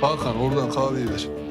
Hakan oradan kahveyi ver.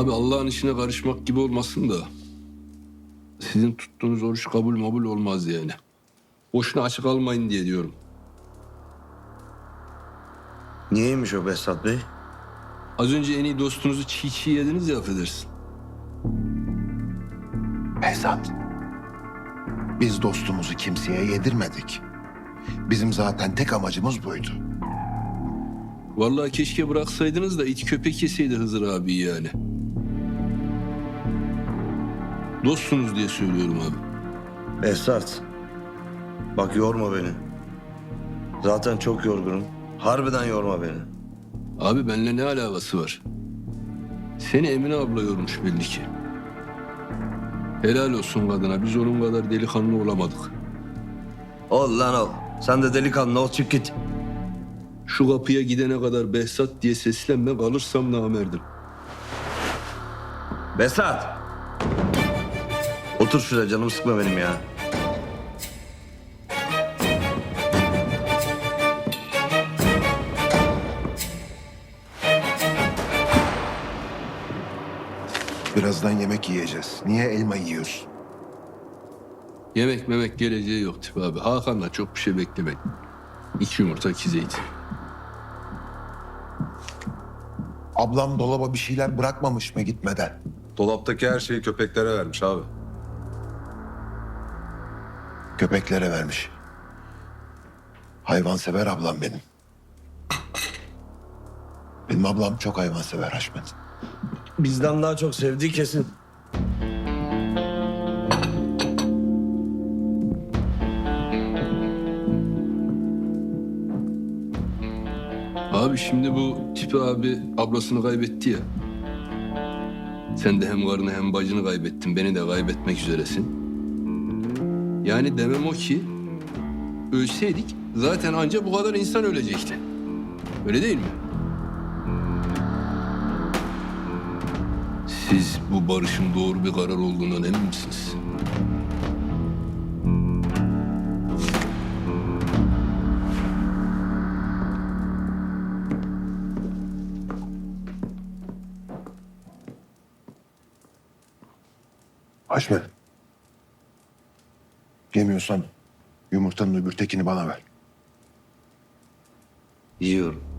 Abi Allah'ın işine karışmak gibi olmasın da sizin tuttuğunuz oruç kabul mabul olmaz yani. Boşuna açık almayın diye diyorum. Niyeymiş o Behzat Bey? Az önce en iyi dostunuzu çiğ çiğ yediniz ya affedersin. Behzat. Biz dostumuzu kimseye yedirmedik. Bizim zaten tek amacımız buydu. Vallahi keşke bıraksaydınız da it köpek yeseydi Hızır abi yani. Dostsunuz diye söylüyorum abi. Behzat. Bak yorma beni. Zaten çok yorgunum. Harbiden yorma beni. Abi benimle ne alakası var? Seni Emine abla yormuş belli ki. Helal olsun kadına. Biz onun kadar delikanlı olamadık. Ol lan ol. Sen de delikanlı ol çık git. Şu kapıya gidene kadar Behzat diye seslenme kalırsam namerdim. Behzat. Otur şuraya canımı sıkma benim ya. Birazdan yemek yiyeceğiz. Niye elma yiyorsun? Yemek memek geleceği yok Tip abi. Hakan'la çok bir şey beklemeyin. İki yumurta iki zeytin. Ablam dolaba bir şeyler bırakmamış mı gitmeden? Dolaptaki her şeyi köpeklere vermiş abi. Köpeklere vermiş. Hayvansever ablam benim. Benim ablam çok hayvansever Haşmet. Bizden daha çok sevdiği kesin. Abi şimdi bu Tipi abi ablasını kaybetti ya. Sen de hem karını hem bacını kaybettin. Beni de kaybetmek üzeresin. Yani demem o ki ölseydik zaten anca bu kadar insan ölecekti. Öyle değil mi? Siz bu barışın doğru bir karar olduğundan emin misiniz? Haşmet. Yemiyorsan yumurtanın öbür tekini bana ver. Yiyorum.